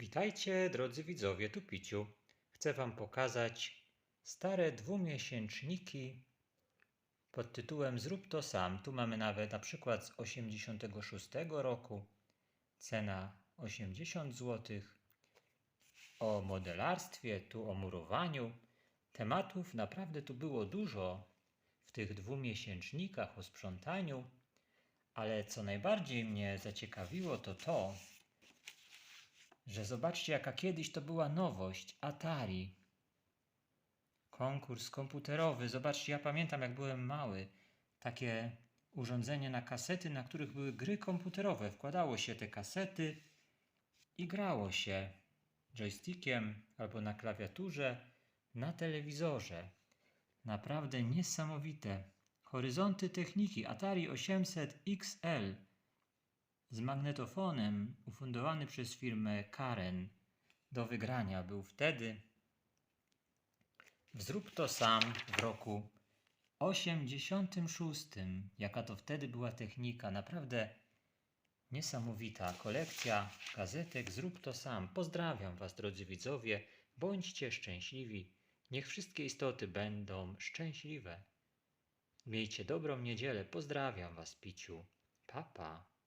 Witajcie, drodzy widzowie, tu Piciu. Chcę Wam pokazać stare dwumiesięczniki pod tytułem Zrób to sam. Tu mamy nawet na przykład z 86 roku, cena 80 zł. O modelarstwie, tu o murowaniu. Tematów naprawdę tu było dużo w tych dwumiesięcznikach o sprzątaniu, ale co najbardziej mnie zaciekawiło to to, że zobaczcie, jaka kiedyś to była nowość Atari. Konkurs komputerowy. Zobaczcie, ja pamiętam, jak byłem mały. Takie urządzenie na kasety, na których były gry komputerowe. Wkładało się te kasety i grało się joystickiem albo na klawiaturze, na telewizorze. Naprawdę niesamowite. Horyzonty techniki Atari 800 XL z magnetofonem ufundowany przez firmę Karen do wygrania był wtedy. Zrób to sam w roku 86. Jaka to wtedy była technika. Naprawdę niesamowita kolekcja gazetek. Zrób to sam. Pozdrawiam Was, drodzy widzowie. Bądźcie szczęśliwi. Niech wszystkie istoty będą szczęśliwe. Miejcie dobrą niedzielę. Pozdrawiam Was, Piciu. Papa. Pa.